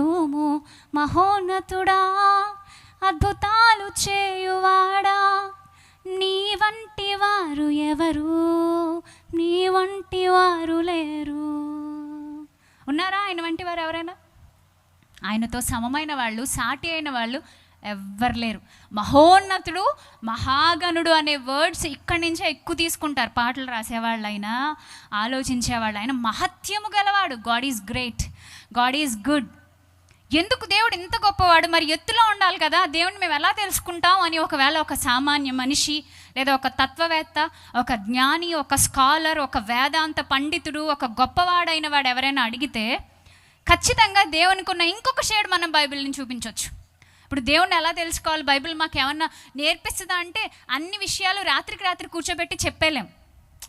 నిన్నారాధింతుము మహోన్నతుడా అద్భుతాలు చేయువాడా? నీ వంటి వారు ఎవరు? నీ వంటి వారు లేరు. ఉన్నారా? ఆయన వంటి వారు ఎవరైనా? ఆయనతో సమమైన వాళ్ళు సాటి అయిన వాళ్ళు ఎవ్వరు లేరు. మహోన్నతుడు మహాగణుడు అనే వర్డ్స్ ఇక్కడి నుంచే ఎక్కువ తీసుకుంటారు. పాటలు రాసేవాళ్ళైనా ఆలోచించేవాళ్ళైనా. మహత్యము గలవాడు. God is great God is good ఎందుకు దేవుడు ఇంత గొప్పవాడు? మరి ఎత్తులో ఉండాలి కదా. దేవుడిని మేము ఎలా తెలుసుకుంటాం అని ఒకవేళ ఒక సామాన్య మనిషి లేదా ఒక తత్వవేత్త ఒక జ్ఞాని ఒక స్కాలర్ ఒక వేదాంత పండితుడు ఒక గొప్పవాడైన వాడు ఎవరైనా అడిగితే ఖచ్చితంగా దేవునికి ఉన్న ఇంకొక షేడ్ మనం బైబిల్ని చూపించవచ్చు ఇప్పుడు దేవుణ్ణి ఎలా తెలుసుకోవాలి? బైబిల్ మాకు ఏమన్నా నేర్పిస్తుందా అంటే అన్ని విషయాలు రాత్రికి రాత్రి కూర్చోబెట్టి చెప్పేలేం.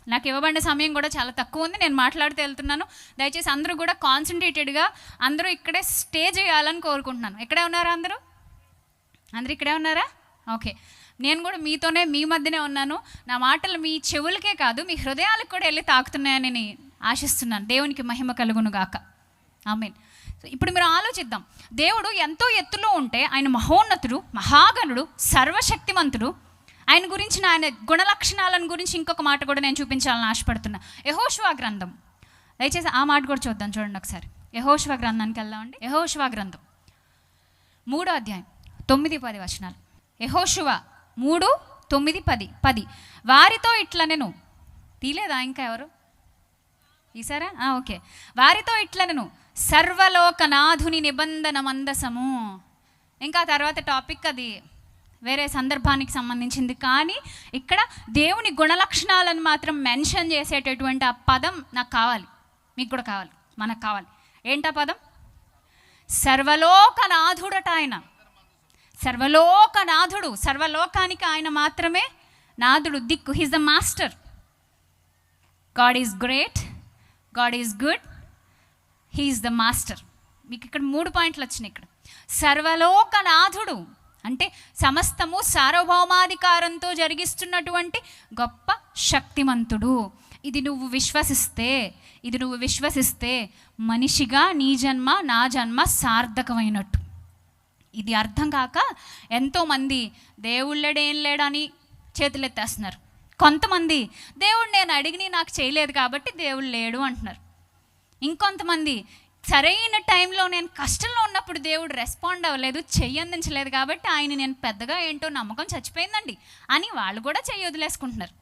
నాకు ఇవ్వబడిన సమయం కూడా చాలా తక్కువ ఉంది. నేను మాట్లాడుతూ వెళ్తున్నాను. దయచేసి అందరూ కూడా కాన్సన్ట్రేటెడ్గా అందరూ ఇక్కడే స్టే చేయాలని కోరుకుంటున్నాను. ఇక్కడే ఉన్నారా అందరూ? అందరూ ఇక్కడే ఉన్నారా? ఓకే. నేను కూడా మీతోనే మీ మధ్యనే ఉన్నాను. నా మాటలు మీ చెవులకే కాదు మీ హృదయాలకు కూడా వెళ్ళి తాకుతున్నాయని నేను ఆశిస్తున్నాను. దేవునికి మహిమ కలుగును గాక. ఆమెన్. సో ఇప్పుడు మీరు ఆలోచిద్దాం. దేవుడు ఎంతో ఎత్తులో ఉంటే ఆయన మహోన్నతుడు మహాగణుడు సర్వశక్తిమంతుడు ఆయన గురించి ఆయన గుణలక్షణాలను గురించి ఇంకొక మాట కూడా నేను చూపించాలని ఆశపడుతున్నా. యహోష్వా గ్రంథం. దయచేసి ఆ మాట కూడా చూద్దాం చూడండి ఒకసారి. యహోష్వా గ్రంథానికి వెళ్దామండి. యహోష్వా గ్రంథం. మూడో అధ్యాయం. తొమ్మిది పది వచనాలు. యహోషువ మూడు తొమ్మిది పది. పది. వారితో ఇట్లా నేను తీలేదా ఇంకా ఎవరు? ఈసారా ఓకే. వారితో ఇట్లా నేను సర్వలోకనాథుని నిబంధన మందసము ఇంకా తర్వాత టాపిక్ అది వేరే సందర్భానికి సంబంధించింది. కానీ ఇక్కడ దేవుని గుణలక్షణాలను మాత్రం మెన్షన్ చేసేటటువంటి ఆ పదం నాకు కావాలి. మీకు కూడా కావాలి. మనకు కావాలి. ఏంటా పదం? సర్వలోకనాథుడట ఆయన. సర్వలోకనాథుడు. సర్వలోకానికి ఆయన మాత్రమే నాథుడు. దిక్కు. He's the master God is great God is good he's the master మీకు ఇక్కడ మూడు పాయింట్లు వచ్చినాయి ఇక్కడ. సర్వలోకనాథుడు. అంటే సమస్తము సార్వభౌమాధికారంతో జరిగిస్తున్నటువంటి గొప్ప శక్తిమంతుడు. ఇది నువ్వు విశ్వసిస్తే ఇది నువ్వు విశ్వసిస్తే మనిషిగా నీ జన్మ నా జన్మ సార్థకమైనట్టు. ఇది అర్థం కాక ఎంతోమంది దేవుళ్ళడేం లేడని చేతులెత్తేస్తున్నారు. కొంతమంది దేవుడు నేను అడిగిని నాకు చేయలేదు కాబట్టి దేవుడు లేడు అంటున్నారు. ఇంకొంతమంది సరైన టైంలో నేను కష్టంలో ఉన్నప్పుడు దేవుడు రెస్పాండ్ అవ్వలేదు చెయ్యి అందించలేదు కాబట్టి ఆయన నేను పెద్దగా ఏంటో నమ్మకం చచ్చిపోయిందండి అని వాళ్ళు కూడా చెయ్యి వదిలేసుకుంటున్నారు.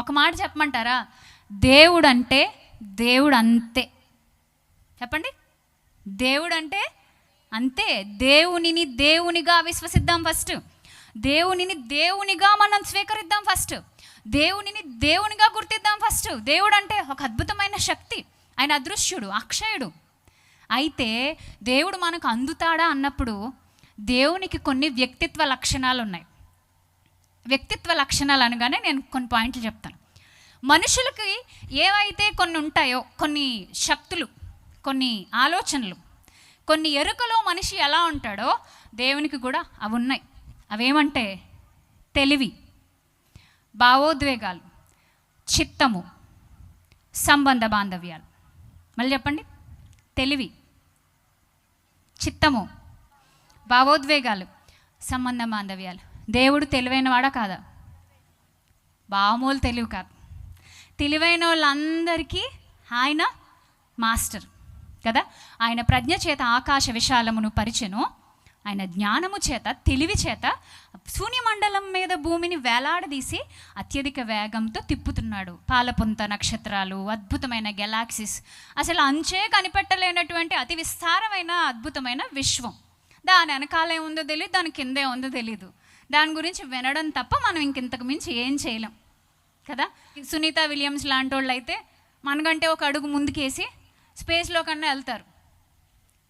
ఒక మాట చెప్పమంటారా? దేవుడు అంటే దేవుడు అంతే చెప్పండి. దేవుడు అంటే అంతే. దేవునిని దేవునిగా విశ్వసిద్దాం ఫస్ట్. దేవునిని దేవునిగా మనం స్వీకరిద్దాం ఫస్ట్. దేవునిని దేవునిగా గుర్తిద్దాం ఫస్ట్. దేవుడు అంటే ఒక అద్భుతమైన శక్తి. ఆయన అదృశ్యుడు అక్షయుడు. అయితే దేవుడు మనకు అందుతాడా అన్నప్పుడు దేవునికి కొన్ని వ్యక్తిత్వ లక్షణాలు ఉన్నాయి వ్యక్తిత్వ లక్షణాలు అనగానే నేను కొన్ని పాయింట్లు చెప్తాను. మనుషులకి ఏవైతే కొన్ని ఉంటాయో కొన్ని శక్తులు కొన్ని ఆలోచనలు కొన్ని ఎరుకలో మనిషి ఎలా ఉంటాడో దేవునికి కూడా అవి ఉన్నాయి. అవేమంటే తెలివి భావోద్వేగాలు చిత్తము సంబంధ బాంధవ్యాలు. మళ్ళీ చెప్పండి. తెలివి చిత్తము భావోద్వేగాలు సంబంధ బాంధవ్యాలు. దేవుడు తెలివైనవాడా కాదా? బామూలు తెలివి కాదు. తెలివైన వాళ్ళందరికీ ఆయన మాస్టర్ కదా? ఆయన ప్రజ్ఞ చేత ఆకాశ విశాలమును పరిచెను. ఆయన జ్ఞానము చేత తెలివి చేత శూన్యమండలం మీద భూమిని వేలాడదీసి అత్యధిక వేగంతో తిప్పుతున్నాడు. పాలపుంత నక్షత్రాలు అద్భుతమైన గెలాక్సీస్. అసలు అంచే కనిపెట్టలేనటువంటి అతి విస్తారమైన అద్భుతమైన విశ్వం. దాని వెనకాలే ఉందో తెలియదు దాని కిందే ఉందో తెలియదు దాని గురించి వినడం తప్ప మనం ఇంకింతకు మించి ఏం చేయలేం. కదా? సునీత విలియమ్స్ లాంటి వాళ్ళు అయితే మనకంటే ఒక అడుగు ముందుకేసి స్పేస్లో కన్నా వెళ్తారు.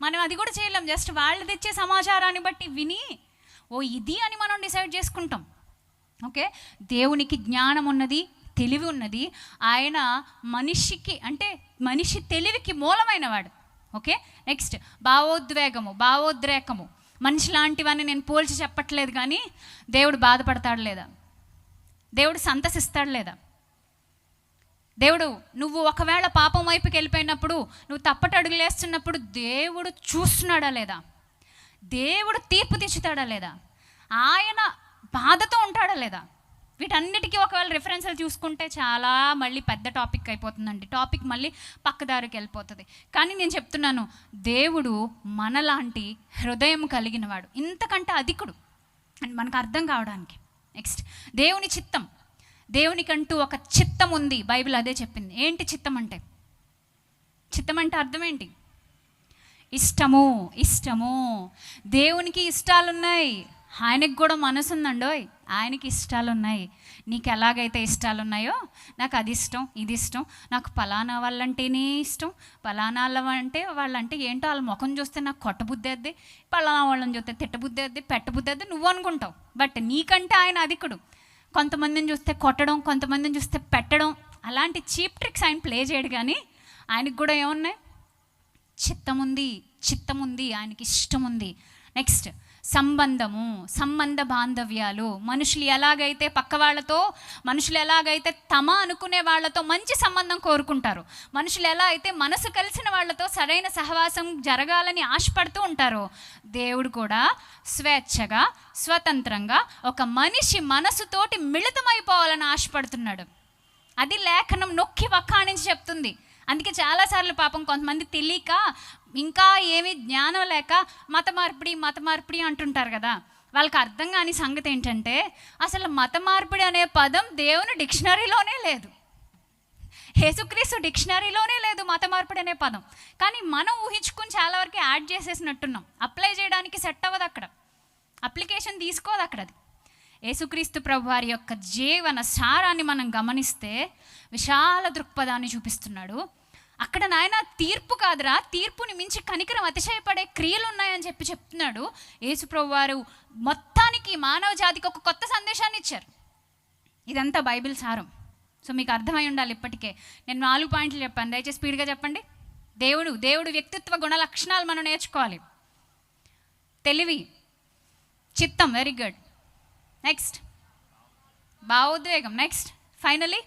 మనం అది కూడా చేయలేం. జస్ట్ వాళ్ళు తెచ్చే సమాచారాన్ని బట్టి విని ఓ ఇది అని మనం డిసైడ్ చేసుకుంటాం. ఓకే? దేవునికి జ్ఞానం ఉన్నది తెలివి ఉన్నది. ఆయన మనిషికి అంటే మనిషి తెలివికి మూలమైన వాడు ఓకే? నెక్స్ట్ భావోద్వేగము భావోద్రేకము. మనిషి లాంటివన్నీ నేను పోల్చి చెప్పట్లేదు కానీ దేవుడు బాధపడతాడు లేదా? దేవుడు సంతసిస్తాడు లేదా? దేవుడు నువ్వు ఒకవేళ పాపం వైపుకి వెళ్ళిపోయినప్పుడు నువ్వు తప్పట అడుగులేస్తున్నప్పుడు దేవుడు చూస్తున్నాడా లేదా? దేవుడు తీర్పు తెచ్చుతాడా లేదా? ఆయన బాధతో ఉంటాడా లేదా? వీటన్నిటికీ ఒకవేళ రిఫరెన్స్లు చూసుకుంటే చాలా మళ్ళీ పెద్ద టాపిక్ అయిపోతుందండి. టాపిక్ మళ్ళీ పక్కదారికి వెళ్ళిపోతుంది. కానీ నేను చెప్తున్నాను దేవుడు మనలాంటి హృదయం కలిగినవాడు ఇంతకంటే అధికుడు. అని మనకు అర్థం కావడానికి. నెక్స్ట్ దేవుని చిత్తం. దేవునికంటూ ఒక చిత్తం ఉంది. బైబిల్ అదే చెప్పింది. ఏంటి చిత్తం అంటే? చిత్తం అంటే అర్థం ఏంటి? ఇష్టము ఇష్టము. దేవునికి ఇష్టాలున్నాయి. ఆయనకి కూడా మనసు ఉందండోయ్ ఆయనకి ఇష్టాలు ఉన్నాయి నీకు ఎలాగైతే ఇష్టాలు ఉన్నాయో నాకు అది ఇష్టం ఇది ఇష్టం. నాకు పలానా వాళ్ళంటేనే ఇష్టం. పలానా వాళ్ళంటే వాళ్ళంటే ఏంటో వాళ్ళ ముఖం చూస్తే నాకు కొట్టబుద్ధేద్ది పలానా వాళ్ళని చూస్తే తిట్టబుద్దేద్ది పెట్టబుద్ధేద్ది నువ్వు అనుకుంటావు. బట్ నీకంటే ఆయన అధికుడు. కొంతమందిని చూస్తే కొట్టడం కొంతమందిని చూస్తే పెట్టడం అలాంటి చీప్ ట్రిక్స్ ఆయన ప్లే చేయడు కానీ ఆయనకు కూడా ఏమున్నాయి? చిత్తం ఉంది చిత్తం ఉంది ఆయనకి ఇష్టం ఉంది నెక్స్ట్ సంబంధము సంబంధ బాంధవ్యాలు. మనుషులు ఎలాగైతే పక్క వాళ్ళతో మనుషులు ఎలాగైతే తమ అనుకునే వాళ్ళతో మంచి సంబంధం కోరుకుంటారు మనుషులు ఎలా అయితే మనసు కలిసిన వాళ్ళతో సరైన సహవాసం జరగాలని ఆశపడుతూ ఉంటారో దేవుడు కూడా స్వేచ్ఛగా స్వతంత్రంగా ఒక మనిషి మనసుతోటి మిళితమైపోవాలని ఆశపడుతున్నాడు. అది లేఖనం నొక్కి వక్కాణించి చెప్తుంది. అందుకే చాలాసార్లు పాపం కొంతమంది తెలియక ఇంకా ఏమీ జ్ఞానం లేక మత మార్పిడి మత మార్పిడి అంటుంటారు కదా. వాళ్ళకి అర్థం కాని సంగతి ఏంటంటే అసలు మత మార్పిడి అనే పదం దేవుని డిక్షనరీలోనే లేదు. యేసుక్రీస్తు డిక్షనరీలోనే లేదు మత మార్పిడి అనే పదం. కానీ మనం ఊహించుకుని చాలా వరకు యాడ్ చేసేసినట్టున్నాం. అప్లై చేయడానికి సెట్ అవ్వదు అక్కడ. అప్లికేషన్ తీసుకోదు అక్కడ అది. యేసుక్రీస్తు ప్రభు వారి యొక్క జీవన సారాన్ని మనం గమనిస్తే విశాల దృక్పథాన్ని చూపిస్తున్నాడు. అక్కడ నాయన తీర్పు కాదురా. తీర్పుని మించి కనికరం అతిశయపడే క్రియలు ఉన్నాయని చెప్పి చెప్తున్నాడు యేసుప్రభు వారు మొత్తానికి మానవ జాతికి ఒక కొత్త సందేశాన్ని ఇచ్చారు. ఇదంతా బైబిల్ సారం. సో మీకు అర్థమై ఉండాలి ఇప్పటికే. నేను నాలుగు పాయింట్లు చెప్పాను. దయచేసి స్పీడ్గా చెప్పండి. దేవుడు దేవుడు వ్యక్తిత్వ గుణ లక్షణాలు మనం నేర్చుకోవాలి. తెలివి చిత్తం వెరీ గుడ్ నెక్స్ట్ భావోద్వేగం. నెక్స్ట్ ఫైనలీ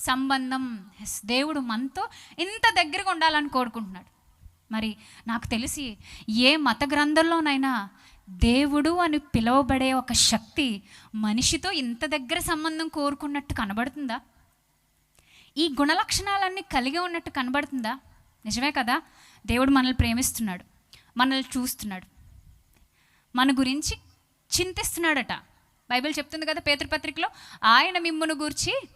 సంబంధం. ఎస్ దేవుడు మనతో ఇంత దగ్గరగా ఉండాలని కోరుకుంటున్నాడు. మరి నాకు తెలిసి ఏ మత గ్రంథంలోనైనా దేవుడు అని పిలువబడే ఒక శక్తి మనిషితో ఇంత దగ్గర సంబంధం కోరుకున్నట్టు కనబడుతుందా? ఈ గుణలక్షణాలన్నీ కలిగి ఉన్నట్టు కనబడుతుందా? నిజమే కదా? దేవుడు మనల్ని ప్రేమిస్తున్నాడు మనల్ని చూస్తున్నాడు మన గురించి చింతిస్తున్నాడట. బైబిల్ చెప్తుంది కదా పేతృపత్రికలో ఆయన మిమ్మును గూర్చి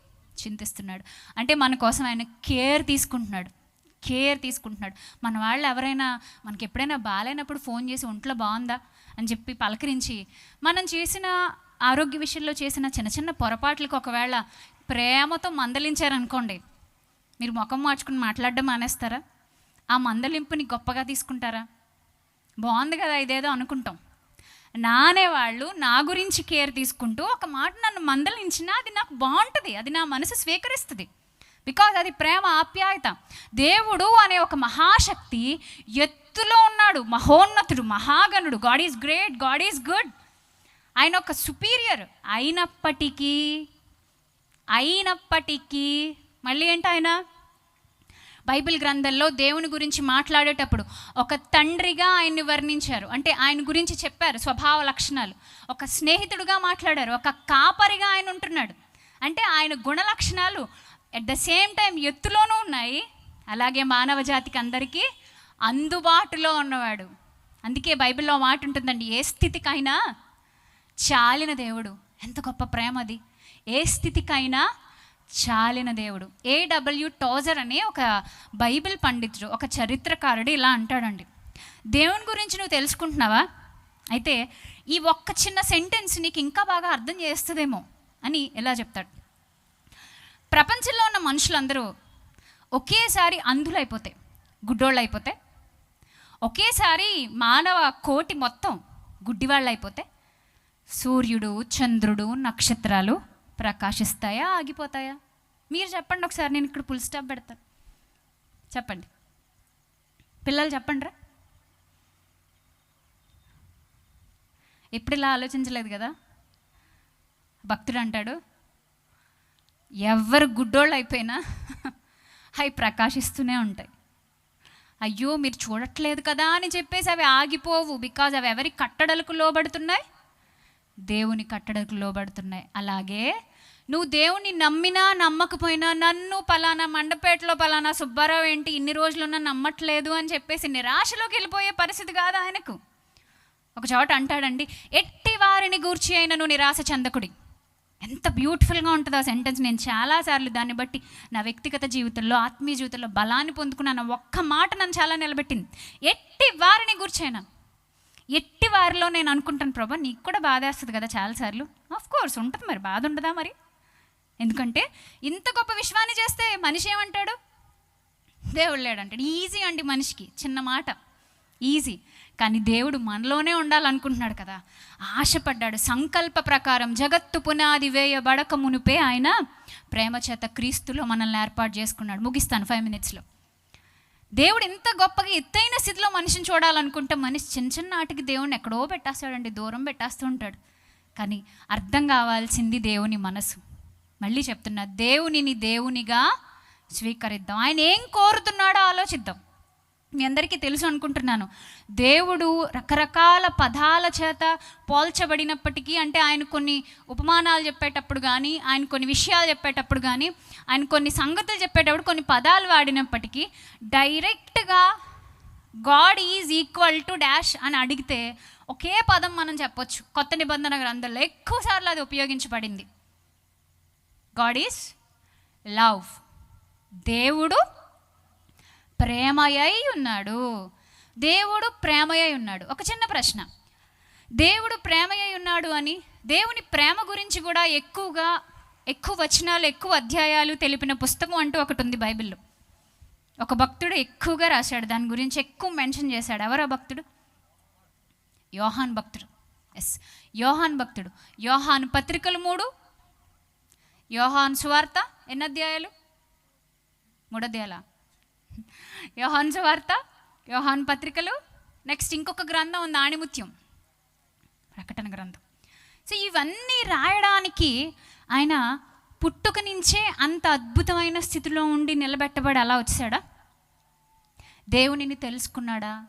చింతిస్తున్నాడు. అంటే మన కోసం ఆయన కేర్ తీసుకుంటున్నాడు. కేర్ తీసుకుంటున్నాడు. మన వాళ్ళు ఎవరైనా మనకి ఎప్పుడైనా బాగాలేనప్పుడు ఫోన్ చేసి ఒంట్లో బాగుందా? అని చెప్పి పలకరించి మనం చేసిన ఆరోగ్య విషయంలో చేసిన చిన్న చిన్న పొరపాట్లకు ఒకవేళ ప్రేమతో మందలించారనుకోండి మీరు ముఖం మార్చుకుని మాట్లాడడం మానేస్తారా? ఆ మందలింపుని గొప్పగా తీసుకుంటారా? బాగుంది కదా ఇదేదో అనుకుంటాం. నానే వాళ్ళు నా గురించి కేర్ తీసుకుంటూ ఒక మాట నన్ను మందలించినా అది నాకు బాగుంటుంది అది నా మనసు స్వీకరిస్తుంది. బికాజ్ అది ప్రేమ ఆప్యాయత. దేవుడు అనే ఒక మహాశక్తి ఎత్తులో ఉన్నాడు మహోన్నతుడు మహాగణుడు. God is great God is good ఆయన ఒక సుపీరియర్ అయినప్పటికీ అయినప్పటికీ మళ్ళీ ఏంటి ఆయన? బైబిల్ గ్రంథంలో దేవుని గురించి మాట్లాడేటప్పుడు ఒక తండ్రిగా ఆయన్ని వర్ణించారు. అంటే ఆయన గురించి చెప్పారు స్వభావ లక్షణాలు. ఒక స్నేహితుడుగా మాట్లాడారు ఒక కాపరిగా ఆయన ఉంటున్నాడు. అంటే ఆయన గుణ లక్షణాలు ఎట్ ద సేమ్ టైం ఎత్తులోనూ ఉన్నాయి. అలాగే మానవ జాతికి అందరికీ అందుబాటులో ఉన్నవాడు. అందుకే బైబిల్లో మాట ఉంటుందండి ఏ స్థితికైనా చాలిన దేవుడు. ఎంత గొప్ప ప్రేమ అది. ఏ స్థితికైనా చాలిన దేవుడు. ఏడబ్ల్యూ టోజర్ అనే ఒక బైబిల్ పండితుడు ఒక చరిత్రకారుడు ఇలా అంటాడండి. దేవుని గురించి నువ్వు తెలుసుకుంటున్నావా? అయితే ఈ ఒక్క చిన్న సెంటెన్స్ నీకు ఇంకా బాగా అర్థం చేస్తుందేమో అని ఎలా చెప్తాడు. ప్రపంచంలో ఉన్న మనుషులందరూ ఒకేసారి అంధులు అయిపోతాయి గుడ్డోళ్ళు అయిపోతే ఒకేసారి మానవ కోటి మొత్తం గుడ్డివాళ్ళు అయిపోతే సూర్యుడు చంద్రుడు నక్షత్రాలు ప్రకాశిస్తాయా ఆగిపోతాయా? మీరు చెప్పండి ఒకసారి నేను ఇక్కడ పుల్ స్టాప్ పెడతాను. చెప్పండి. పిల్లలు చెప్పండి రా ఎప్పుడు ఇలా ఆలోచించలేదు కదా? భక్తుడు అంటాడు ఎవరు గుడ్డోళ్ళు అయిపోయినా అవి ప్రకాశిస్తూనే ఉంటాయి. అయ్యో మీరు చూడట్లేదు కదా అని చెప్పేసి అవి ఆగిపోవు. బికాజ్ అవి ఎవరి కట్టడలకు లోబడుతున్నాయి? దేవుని కట్టడలకు లోబడుతున్నాయి. అలాగే నువ్వు దేవుని నమ్మినా నమ్మకపోయినా నన్ను పలానా మండపేటలో పలానా సుబ్బారావు ఏంటి ఇన్ని రోజులున్నా నమ్మట్లేదు అని చెప్పేసి నిరాశలోకి వెళ్ళిపోయే పరిస్థితి కాదు ఆయనకు? ఒక చోట అంటాడండి ఎట్టి వారిని గూర్చి అయినను నిరాశ చెందకుడి. ఎంత బ్యూటిఫుల్గా ఉంటుందో ఆ సెంటెన్స్. నేను చాలాసార్లు దాన్ని బట్టి నా వ్యక్తిగత జీవితంలో ఆత్మీయ జీవితంలో బలాన్ని పొందుకున్నాను ఒక్క మాట నన్ను చాలా నిలబెట్టింది. ఎట్టి వారిని గూర్చైనా ఎట్టి వారిలో నేను అనుకుంటాను ప్రభా నీకు కూడా బాధేస్తుంది కదా చాలాసార్లు ఆఫ్ కోర్స్ ఉంటుంది మరి బాధ ఉండదా మరి? ఎందుకంటే ఇంత గొప్ప విశ్వాన్ని చేస్తే మనిషి ఏమంటాడు? దేవుడు లేడంటాడు. ఈజీ అండి మనిషికి చిన్న మాట. ఈజీ. కానీ దేవుడు మనలోనే ఉండాలనుకుంటున్నాడు కదా. ఆశపడ్డాడు. సంకల్ప ప్రకారం జగత్తు పునాది వేయబడక మునిపే ఆయన ప్రేమ చేత క్రీస్తులో మనల్ని ఏర్పాటు చేసుకున్నాడు. ముగిస్తాను ఫైవ్ మినిట్స్లో దేవుడు ఇంత గొప్పగా ఎత్తైన స్థితిలో మనిషిని చూడాలనుకుంటే మనిషి చిన్న చిన్న నాటికి దేవుడిని ఎక్కడో పెట్టేస్తాడండి. దూరం పెట్టేస్తూ ఉంటాడు. కానీ అర్థం కావాల్సింది దేవుని మనసు. మళ్ళీ చెప్తున్నా దేవునిని దేవునిగా స్వీకరిద్దాం. ఆయన ఏం కోరుతున్నాడో ఆలోచిద్దాం. మీ అందరికీ తెలుసు అనుకుంటున్నాను దేవుడు రకరకాల పదాల చేత పోల్చబడినప్పటికీ అంటే ఆయన కొన్ని ఉపమానాలు చెప్పేటప్పుడు కానీ ఆయన కొన్ని విషయాలు చెప్పేటప్పుడు కానీ ఆయన కొన్ని సంగతులు చెప్పేటప్పుడు కొన్ని పదాలు వాడినప్పటికీ డైరెక్ట్గా God is equal to dash అని అడిగితే ఒకే పదం మనం చెప్పొచ్చు. కొత్త నిబంధన గ్రంథంలో ఎక్కువసార్లు అది ఉపయోగించబడింది. God is love. దేవుడు ప్రేమయై ఉన్నాడు. దేవుడు ప్రేమయై ఉన్నాడు. ఒక చిన్న ప్రశ్న. దేవుడు ప్రేమయై ఉన్నాడు అని దేవుని ప్రేమ గురించి కూడా ఎక్కువగా ఎక్కువ వచనాలు ఎక్కువ అధ్యాయాలు తెలిపిన పుస్తకం అంటూ ఒకటి ఉంది బైబిల్లో. ఒక భక్తుడు ఎక్కువగా రాశాడు. దాని గురించి ఎక్కువ మెన్షన్ చేశాడు. ఎవరా భక్తుడు? యోహాన్ భక్తుడు. ఎస్ యోహాన్ భక్తుడు. యోహాన్ పత్రికలు మూడు యోహాన్ సువార్త ఎన్ని అధ్యాయాలు మూడు అధ్యాయాల యోహాన్ సువార్త యోహాన్ పత్రికలు. నెక్స్ట్ ఇంకొక గ్రంథం ఉంది ఆణిముత్యం. ప్రకటన గ్రంథం. సో ఇవన్నీ రాయడానికి ఆయన పుట్టుక నుంచే అంత అద్భుతమైన స్థితిలో ఉండి నిలబెట్టబడి అలా వచ్చాడా? దేవునిని తెలుసుకున్నాడా?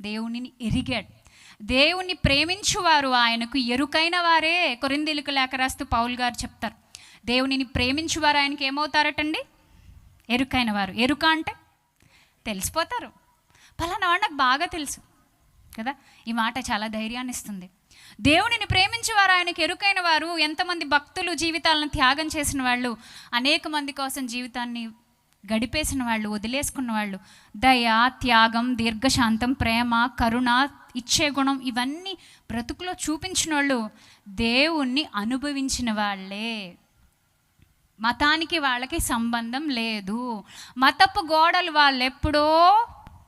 దేవునిని ఎరిగాడు. దేవుణ్ణి ప్రేమించువారు ఆయనకు ఎరుకైన వారే కొరిందెలుకు లేఖ రాస్తూ పౌల్ గారు చెప్తారు. దేవునిని ప్రేమించువారు ఆయనకి ఏమవుతారటండి? ఎరుకైన వారు. ఎరుక అంటే తెలిసిపోతారు. పలానా వాడు నాకు బాగా తెలుసు కదా? ఈ మాట చాలా ధైర్యాన్ని ఇస్తుంది. దేవునిని ప్రేమించేవారు ఆయనకి ఎరుకైన వారు ఎంతమంది భక్తులు జీవితాలను త్యాగం చేసిన వాళ్ళు అనేక మంది కోసం జీవితాన్ని గడిపేసిన వాళ్ళు వదిలేసుకున్న వాళ్ళు దయ త్యాగం దీర్ఘశాంతం ప్రేమ కరుణ ఇచ్చే గుణం ఇవన్నీ బ్రతుకులో చూపించిన వాళ్ళు దేవుణ్ణి అనుభవించిన వాళ్ళే. మతానికి వాళ్ళకి సంబంధం లేదు. మతపు గోడలు వాళ్ళు ఎప్పుడో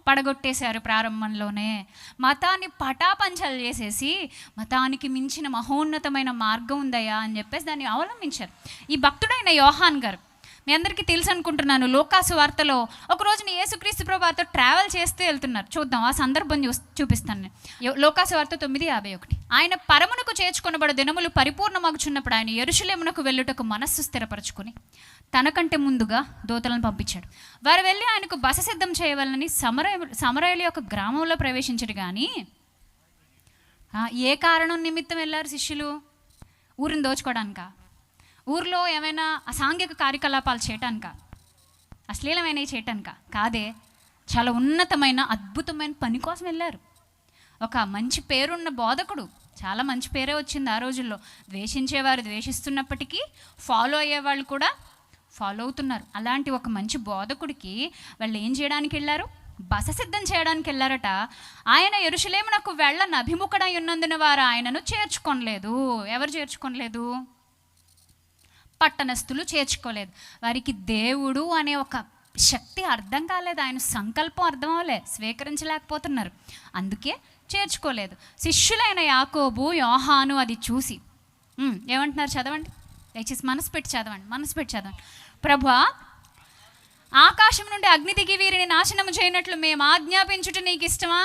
పడగొట్టేశారు ప్రారంభంలోనే. మతాన్ని పటాపంచలు చేసేసి మతానికి మించిన మహోన్నతమైన మార్గం ఉందయా అని చెప్పేసి దాన్ని అవలంబించారు. ఈ భక్తుడైన యోహాన్ గారు మీ అందరికీ తెలుసు అనుకుంటున్నాను లోకాసు వార్తలో ఒకరోజున యేసుక్రీస్తు ప్రభాతో ట్రావెల్ చేస్తూ వెళ్తున్నారు. చూద్దాం ఆ సందర్భం చూ చూపిస్తాను నేను. లోకాసు వార్త తొమ్మిది యాభై ఒకటి. ఆయన పరమునకు చేర్చుకొనబడ దినములు పరిపూర్ణమగుచున్నప్పుడు ఆయన ఎరుషులేమునకు వెళ్ళుటకు మనస్సు స్థిరపరచుకుని తనకంటే ముందుగా దూతలను పంపించాడు. వారు వెళ్ళి ఆయనకు బస సిద్ధం చేయవాలని సమర సమరయుల యొక్క గ్రామంలో ప్రవేశించడు కానీ ఏ కారణం నిమిత్తం వెళ్ళారు శిష్యులు? ఊరిని దోచుకోవడానికా? ఊర్లో ఏమైనా అసాంఘిక కార్యకలాపాలు చేయటానికా? అశ్లీలమైనవి చేయటానిక? కాదే చాలా ఉన్నతమైన అద్భుతమైన పని కోసం వెళ్ళారు. ఒక మంచి పేరున్న బోధకుడు చాలా మంచి పేరే వచ్చింది ఆ రోజుల్లో. ద్వేషించేవారు ద్వేషిస్తున్నప్పటికీ ఫాలో అయ్యేవాళ్ళు కూడా ఫాలో అవుతున్నారు. అలాంటి ఒక మంచి బోధకుడికి వాళ్ళు ఏం చేయడానికి వెళ్ళారు? బస సిద్ధం చేయడానికి వెళ్ళారట. ఆయన ఎరుషులేమునకు వెళ్ళని అభిముఖడై ఉన్నందున వారు ఆయనను చేర్చుకోనలేదు. ఎవరు చేర్చుకోనలేదు? పట్టణస్థులు చేర్చుకోలేదు. వారికి దేవుడు అనే ఒక శక్తి అర్థం కాలేదు. ఆయన సంకల్పం అర్థం అవ్వలే స్వీకరించలేకపోతున్నారు. అందుకే చేర్చుకోలేదు. శిష్యులైన యాకోబు యోహాను అది చూసి ఏమంటున్నారు చదవండి? దయచేసి మనసు పెట్టి చదవండి. మనసు పెట్టి చదవండి. ప్రభా ఆకాశం నుండి అగ్ని దిగి వీరిని నాశనము చేయనట్లు మేము ఆజ్ఞాపించుట నీకు ఇష్టమా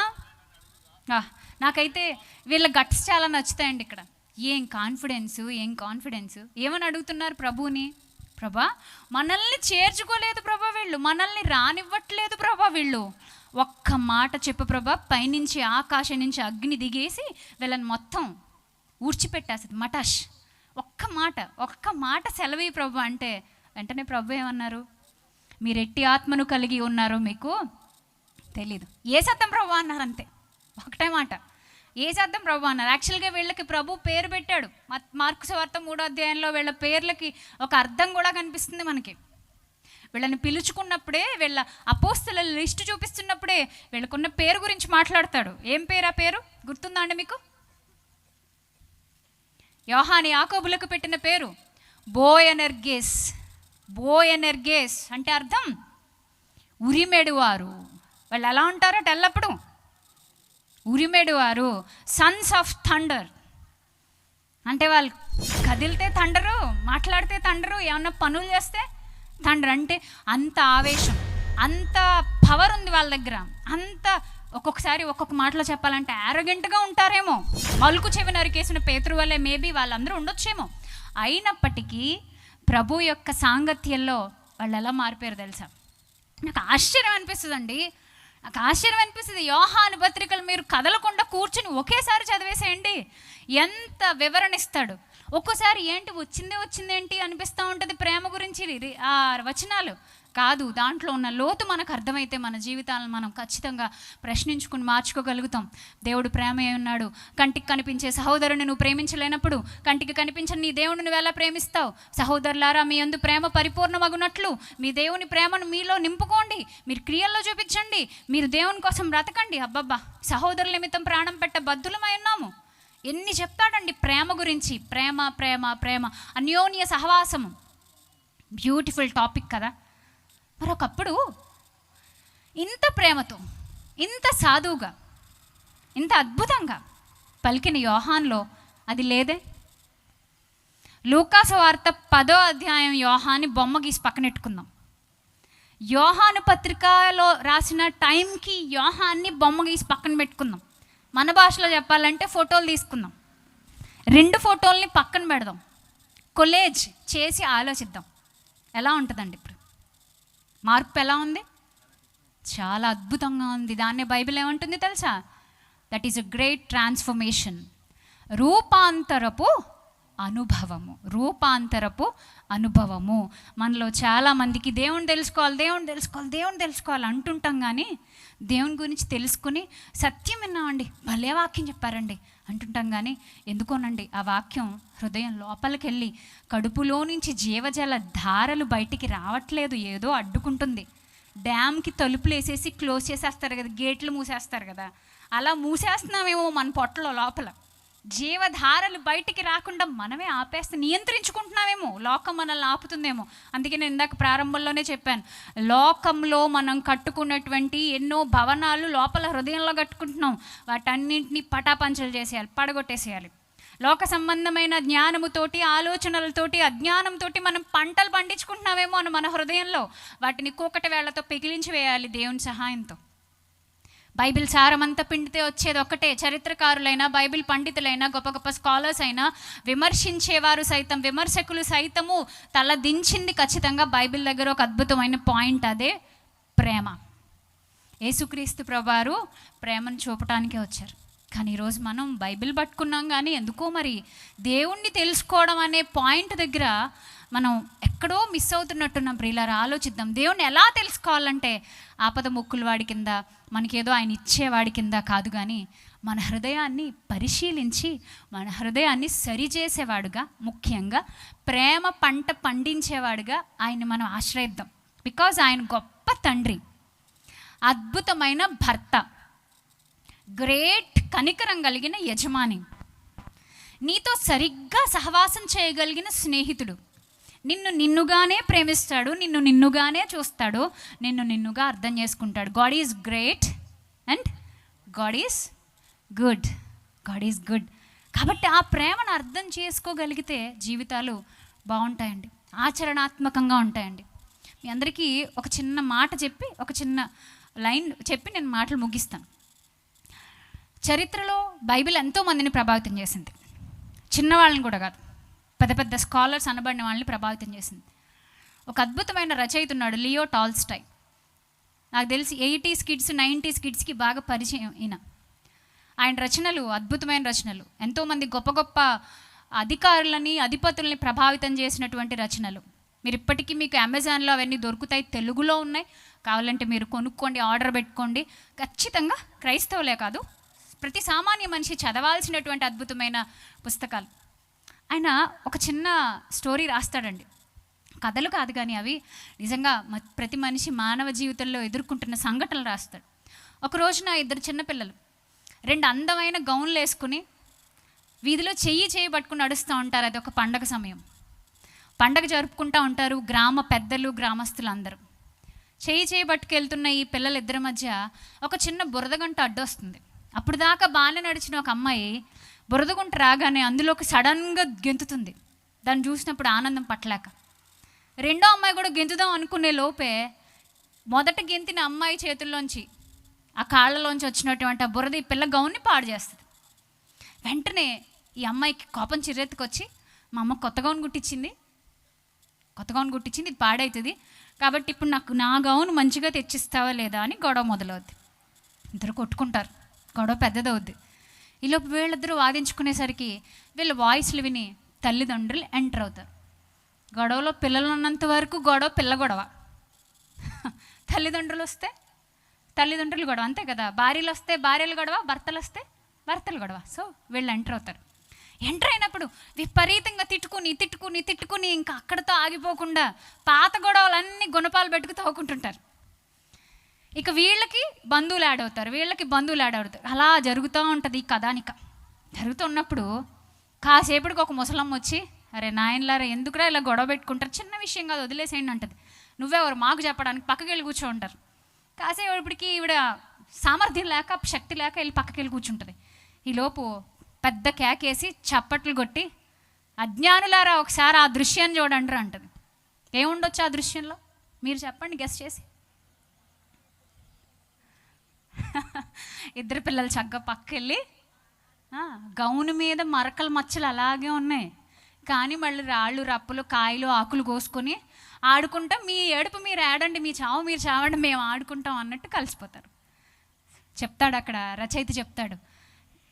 నాకైతే వీళ్ళ గట్స్ చాలా నచ్చుతాయండి ఇక్కడ. ఏం కాన్ఫిడెన్సు ఏం కాన్ఫిడెన్సు ఏమని అడుగుతున్నారు ప్రభుని ప్రభా మనల్ని చేర్చుకోలేదు ప్రభా వీళ్ళు. మనల్ని రానివ్వట్లేదు ప్రభా వీళ్ళు. ఒక్క మాట చెప్పు ప్రభా పైనుంచి ఆకాశం నుంచి అగ్ని దిగేసి వీళ్ళని మొత్తం ఊడ్చిపెట్టేస్తుంది. మటాష్ ఒక్క మాట ఒక్క మాట సెలవి ప్రభు అంటే వెంటనే ప్రభు ఏమన్నారు? మీరు ఎట్టి ఆత్మను కలిగి ఉన్నారో మీకు తెలీదు. ఏ శాతం ప్రభు అన్నారు అంతే. ఒకటే మాట. ఏ సత్యం ప్రభు అన్నారు? యాక్చువల్గా వీళ్ళకి ప్రభు పేరు పెట్టాడు. మత్- మార్కు వార్త మూడో అధ్యాయంలో వీళ్ళ పేర్లకి ఒక అర్థం కూడా కనిపిస్తుంది మనకి. వీళ్ళని పిలుచుకున్నప్పుడే వీళ్ళ అపోస్తుల లిస్ట్ చూపిస్తున్నప్పుడే వీళ్ళకున్న పేరు గురించి మాట్లాడతాడు. ఏం పేరు ఆ పేరు? గుర్తుందా అండి మీకు? యోహాని యాకోబులకు పెట్టిన పేరు బోయనర్గేస్. బోయనర్గేస్ అంటే అర్థం ఉరిమెడువారు వాళ్ళు ఎలా ఉంటారో ఎల్లప్పుడు ఉరిమెడువారు. సన్స్ ఆఫ్ థండర్ అంటే వాళ్ళు కదిలితే తండరు మాట్లాడితే తండరు ఏమన్నా పనులు చేస్తే థండర్ అంటే అంత ఆవేశం అంత పవర్ ఉంది వాళ్ళ దగ్గర. అంత ఒక్కొక్కసారి ఒక్కొక్క మాటలో చెప్పాలంటే ఆరోగెంట్గా ఉంటారేమో. మలుకు చెవి నరికేసిన పేతురు వల్లే మేబీ వాళ్ళందరూ ఉండొచ్చేమో. అయినప్పటికీ ప్రభు యొక్క సాంగత్యంలో వాళ్ళు ఎలా మారిపోయారు తెలుసా? నాకు ఆశ్చర్యం అనిపిస్తుందండి. నాకు ఆశ్చర్యం అనిపిస్తుంది. యోహాను పత్రికలు మీరు కదలకుండా కూర్చుని ఒకేసారి చదివేసేయండి. ఎంత వివరణ ఇస్తాడు ఒక్కోసారి ఏంటి వచ్చిందే వచ్చిందేంటి అనిపిస్తూ ఉంటుంది ప్రేమ గురించి రి- ఆ వచనాలు. కాదు దాంట్లో ఉన్న లోతు మనకు అర్థమైతే మన జీవితాలను మనం ఖచ్చితంగా ప్రశ్నించుకుని మార్చుకోగలుగుతాం. దేవుడు ప్రేమ అయి ఉన్నాడు. కంటికి కనిపించే సహోదరుని నువ్వు ప్రేమించలేనప్పుడు కంటికి కనిపించని నీ దేవుని నువ్వు ఎలా ప్రేమిస్తావు? సహోదరులారా మీ అందు ప్రేమ పరిపూర్ణమగునట్లు మీ దేవుని ప్రేమను మీలో నింపుకోండి. మీరు క్రియల్లో చూపించండి. మీరు దేవుని కోసం బ్రతకండి. అబ్బబ్బా సహోదరుల నిమిత్తం ప్రాణం పెట్ట బద్దులమై ఉన్నాము. ఎన్ని చెప్తాడండి ప్రేమ గురించి? ప్రేమ ప్రేమ ప్రేమ. అన్యోన్య సహవాసము. బ్యూటిఫుల్ టాపిక్ కదా. మరి ఒకప్పుడు ఇంత ప్రేమతో ఇంత సాధువుగా ఇంత అద్భుతంగా పలికిన యోహాన్లో అది లేదే? లూకాసు వార్త పదో అధ్యాయం యోహాన్ని బొమ్మ గీసి పక్కనెట్టుకుందాం. యోహాను పత్రికలో రాసిన టైంకి యోహాన్ని బొమ్మ గీసి పక్కన పెట్టుకుందాం. మన భాషలో చెప్పాలంటే ఫోటోలు తీసుకుందాం. రెండు ఫోటోల్ని పక్కన పెడదాం. కొలేజ్ చేసి ఆలోచిద్దాం. ఎలా ఉంటుందండి ఇప్పుడు? మార్పు ఎలా ఉంది? చాలా అద్భుతంగా ఉంది. దాన్నే బైబిల్ ఏమంటుంది తెలుసా? That is a great transformation రూపాంతరపు అనుభవము రూపాంతరపు అనుభవము. మనలో చాలా మందికి దేవుని తెలుసుకోవాలి దేవుని తెలుసుకోవాలి దేవుని తెలుసుకోవాలి అంటుంటాం కానీ దేవుని గురించి తెలుసుకుని సత్యం విన్నామండి భలే వాక్యం చెప్పారండి అంటుంటాం కానీ ఎందుకోనండి? ఆ వాక్యం హృదయం లోపలికి వెళ్ళి కడుపులో నుంచి జీవజల ధారలు బయటికి రావట్లేదు ఏదో అడ్డుకుంటుంది. డ్యామ్కి తలుపులు వేసేసి క్లోజ్ చేసేస్తారు కదా గేట్లు మూసేస్తారు కదా అలా మూసేస్తున్నామేమో మన పొట్టలో లోపల. జీవధారలు బయటికి రాకుండా మనమే ఆపేస్తే నియంత్రించుకుంటున్నామేమో. లోకం మనల్ని ఆపుతుందేమో. అందుకే నేను ఇందాక ప్రారంభంలోనే చెప్పాను. లోకంలో మనం కట్టుకున్నటువంటి ఎన్నో భవనాలు లోపల హృదయంలో కట్టుకుంటున్నాం. వాటన్నింటినీ పటాపంచలు చేసేయాలి పడగొట్టేసేయాలి. లోక సంబంధమైన జ్ఞానముతోటి ఆలోచనలతోటి అజ్ఞానంతోటి మనం పంటలు పండించుకుంటున్నామేమో అని మన హృదయంలో. వాటిని కూకటి వేళ్ళతో పిగిలించి వేయాలి దేవుని సహాయంతో. బైబిల్ సారమంతా పిండితే వచ్చేది ఒక్కటే. చరిత్రకారులైనా బైబిల్ పండితులైనా గొప్ప గొప్ప స్కాలర్స్ అయినా విమర్శించేవారు సైతం విమర్శకులు సైతము తల దించింది ఖచ్చితంగా బైబిల్ దగ్గర ఒక అద్భుతమైన పాయింట్ అదే ప్రేమ. యేసుక్రీస్తు ప్రభువారు ప్రేమను చూపటానికే వచ్చారు. కానీ ఈరోజు మనం బైబిల్ పట్టుకున్నాం కానీ ఎందుకో మరి దేవుణ్ణి తెలుసుకోవడం అనే పాయింట్ దగ్గర మనం ఎక్కడో మిస్ అవుతున్నట్టున్నాం ప్రియులారా ఆలోచిద్దాం. దేవుణ్ణి ఎలా తెలుసుకోవాలంటే ఆపద మొక్కుల వాడి కింద మనకేదో ఆయన ఇచ్చేవాడి కింద కాదు కానీ మన హృదయాన్ని పరిశీలించి మన హృదయాన్ని సరిచేసేవాడుగా ముఖ్యంగా ప్రేమ పంట పండించేవాడుగా ఆయన్ని మనం ఆశ్రయిద్దాం. బికాజ్ ఆయన గొప్ప తండ్రి అద్భుతమైన భర్త గ్రేట్ కనికరం కలిగిన యజమాని నీతో సరిగ్గా సహవాసం చేయగలిగిన స్నేహితుడు. నిన్ను నిన్నుగానే ప్రేమిస్తాడు నిన్ను నిన్నుగానే చూస్తాడు నిన్ను నిన్నుగా అర్థం చేసుకుంటాడు. God is great and God is good God is good కాబట్టి ఆ ప్రేమను అర్థం చేసుకోగలిగితే జీవితాలు బాగుంటాయండి. ఆచరణాత్మకంగా ఉంటాయండి. మీ అందరికీ ఒక చిన్న మాట చెప్పి ఒక చిన్న లైన్ చెప్పి నేను మాటలు ముగిస్తాను. చరిత్రలో బైబిల్ ఎంతో మందిని ప్రభావితం చేసింది. చిన్నవాళ్ళని కూడా కాదు. పెద్ద పెద్ద స్కాలర్స్ అనబడిన వాళ్ళని ప్రభావితం చేసింది. ఒక అద్భుతమైన రచయిత ఉన్నాడు లియో టాల్స్టై నాకు తెలిసి ఎయిటీస్ కిడ్స్ నైంటీస్ కిడ్స్కి బాగా పరిచయం ఈయన. ఆయన రచనలు అద్భుతమైన రచనలు. ఎంతోమంది గొప్ప గొప్ప అధికారులని అధిపతుల్ని ప్రభావితం చేసినటువంటి రచనలు. మీరు ఇప్పటికీ మీకు అమెజాన్లో అవన్నీ దొరుకుతాయి తెలుగులో ఉన్నాయి. కావాలంటే మీరు కొనుక్కోండి ఆర్డర్ పెట్టుకోండి. ఖచ్చితంగా క్రైస్తవులే కాదు ప్రతి సామాన్య మనిషి చదవాల్సినటువంటి అద్భుతమైన పుస్తకాలు. ఆయన ఒక చిన్న స్టోరీ రాస్తాడండి. కథలు కాదు కానీ అవి నిజంగా ప్రతి మనిషి మానవ జీవితంలో ఎదుర్కొంటున్న సంఘటనలు రాస్తాడు. ఒక రోజున ఇద్దరు చిన్నపిల్లలు రెండు అందమైన గౌన్లు వేసుకుని వీధిలో చెయ్యి చేయి పట్టుకుని నడుస్తూ ఉంటారు. అది ఒక పండగ సమయం. పండగ జరుపుకుంటూ ఉంటారు గ్రామ పెద్దలు గ్రామస్తులు అందరూ. చేయి చేయి పట్టుకెళ్తున్న ఈ పిల్లల ఇద్దరి మధ్య ఒక చిన్న బురదగంట అడ్డొస్తుంది. అప్పుడు దాకా బాగానే నడిచిన ఒక అమ్మాయి బురదగుంట రాగానే అందులోకి సడన్గా గెంతుతుంది. దాన్ని చూసినప్పుడు ఆనందం పట్టలేక. రెండో అమ్మాయి కూడా గెంతుదాం అనుకునే లోపే మొదట గెంతిన అమ్మాయి చేతుల్లోంచి ఆ కాళ్ళలోంచి వచ్చినటువంటి ఆ బురద ఈ పిల్ల గౌన్ని పాడు చేస్తుంది. వెంటనే ఈ అమ్మాయికి కోపం చిరెత్తుకొచ్చి మా అమ్మ కొత్త గౌన్ కుట్టించింది కొత్త గౌన్ కుట్టించింది ఇది పాడవుతుంది కాబట్టి ఇప్పుడు నాకు నా గౌన్ మంచిగా తెచ్చిస్తావా లేదా? అని గొడవ మొదలవుద్ది. ఇద్దరు కొట్టుకుంటారు. గొడవ పెద్దదవుద్ది. ఈలోపు వీళ్ళిద్దరూ వాదించుకునేసరికి వీళ్ళ వాయిస్లు విని తల్లిదండ్రులు ఎంటర్ అవుతారు. గొడవలో పిల్లలు ఉన్నంత వరకు గొడవ పిల్ల గొడవ. తల్లిదండ్రులు వస్తే తల్లిదండ్రులు గొడవ అంతే కదా? భార్యలు వస్తే భార్యలు గొడవ భర్తలు వస్తే భర్తలు గొడవ. సో వీళ్ళు ఎంటర్ అవుతారు. ఎంటర్ అయినప్పుడు విపరీతంగా తిట్టుకుని తిట్టుకుని తిట్టుకుని ఇంకా అక్కడతో ఆగిపోకుండా పాత గొడవలన్నీ గుణపాలు పెట్టుకు తవ్వుకుంటుంటారు ఇక వీళ్ళకి బంధువులు యాడ్ అవుతారు వీళ్ళకి బంధువులు యాడ్ అవుతారు. అలా జరుగుతూ ఉంటుంది ఈ కథానిక. జరుగుతున్నప్పుడు కాసేపటికి ఒక ముసలమ్మ వచ్చి అరే నాయనలారా ఎందుకురా ఇలా గొడవ పెట్టుకుంటారు? చిన్న విషయం కాదు వదిలేసేయండి అంటది. నువ్వెవరు? మాకు చెప్పడానికి పక్కకి వెళ్ళి కూర్చో ఉంటారు కాసేపటికి ఈవిడ సామర్థ్యం లేక శక్తి లేక వెళ్ళి పక్కకి వెళ్ళి కూర్చుంటుంది. ఈలోపు పెద్ద కేకేసి చప్పట్లు కొట్టి అజ్ఞానులారా ఒకసారి ఆ దృశ్యాన్ని చూడండి అంటది. ఏముండొచ్చు ఆ దృశ్యంలో? మీరు చెప్పండి గెస్ట్ చేసి. ఇద్దరు పిల్లలు చక్కగా పక్కెళ్ళి గౌను మీద మరకల మచ్చలు అలాగే ఉన్నాయి. కానీ మళ్ళీ రాళ్ళు రప్పులు కాయలు ఆకులు కోసుకొని ఆడుకుంటాం. మీ ఏడుపు మీరు ఏడండి మీ చావు మీరు చావండి మేము ఆడుకుంటాం అన్నట్టు కలిసిపోతారు. చెప్తాడు అక్కడ రచయిత చెప్తాడు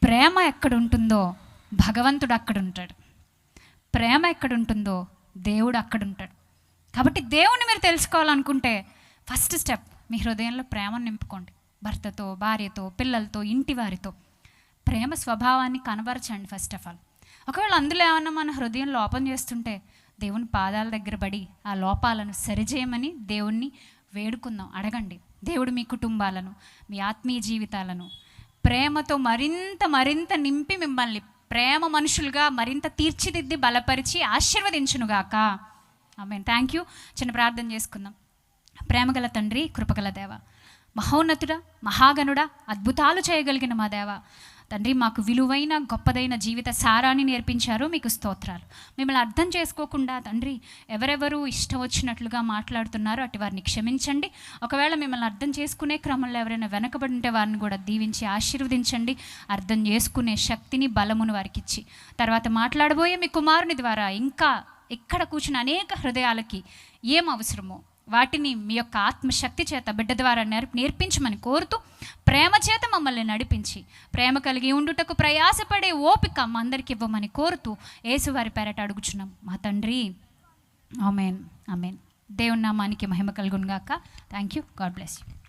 ప్రేమ ఎక్కడ ఉంటుందో భగవంతుడు అక్కడ ఉంటాడు ప్రేమ ఎక్కడ ఉంటుందో దేవుడు అక్కడ ఉంటాడు కాబట్టి దేవుణ్ణి మీరు తెలుసుకోవాలనుకుంటే ఫస్ట్ స్టెప్ మీ హృదయంలో ప్రేమను నింపుకోండి. భర్తతో భార్యతో పిల్లలతో ఇంటి వారితో. ప్రేమ స్వభావాన్ని కనబరచండి ఫస్ట్ ఆఫ్ ఆల్ ఒకవేళ అందులో ఏమన్నా మన హృదయం లోపం చేస్తుంటే దేవుని పాదాల దగ్గర పడి ఆ లోపాలను సరిచేయమని దేవుణ్ణి వేడుకుందాం. అడగండి. దేవుడు మీ కుటుంబాలను మీ ఆత్మీయ జీవితాలను ప్రేమతో మరింత మరింత నింపి మిమ్మల్ని ప్రేమ మనుషులుగా మరింత తీర్చిదిద్ది బలపరిచి ఆశీర్వదించునుగాక. ఆమె థ్యాంక్ యూ చిన్న ప్రార్థన చేసుకుందాం. ప్రేమగల తండ్రి కృపగల దేవ మహోన్నతుడా మహాగనుడా అద్భుతాలు చేయగలిగిన మా దేవ. తండ్రి మాకు విలువైన గొప్పదైన జీవిత సారాన్ని నేర్పించారు మీకు స్తోత్రాలు. మిమ్మల్ని అర్థం చేసుకోకుండా తండ్రి ఎవరెవరు ఇష్టం వచ్చినట్లుగా మాట్లాడుతున్నారో అటు వారిని క్షమించండి. ఒకవేళ మిమ్మల్ని అర్థం చేసుకునే క్రమంలో ఎవరైనా వెనకబడి ఉంటే వారిని కూడా దీవించి ఆశీర్వదించండి. అర్థం చేసుకునే శక్తిని బలమును వారికి ఇచ్చి తర్వాత మాట్లాడబోయే మీ కుమారుని ద్వారా ఇంకా ఇక్కడ కూర్చున్న అనేక హృదయాలకి ఏం అవసరమో వాటిని మీ యొక్క ఆత్మశక్తి చేత బిడ్డ ద్వారా నేర్ నేర్పించమని కోరుతూ ప్రేమ చేత మమ్మల్ని నడిపించి ప్రేమ కలిగి ఉండుటకు ప్రయాసపడే ఓపిక మా అందరికి ఇవ్వమని కోరుతూ ఏసువారి పేరట అడుగుచున్నాం. మా తండ్రి ఆమెన్ ఆమెన్. దేవుని నామానికి మహిమ కలుగునుగాక. Thank you God bless you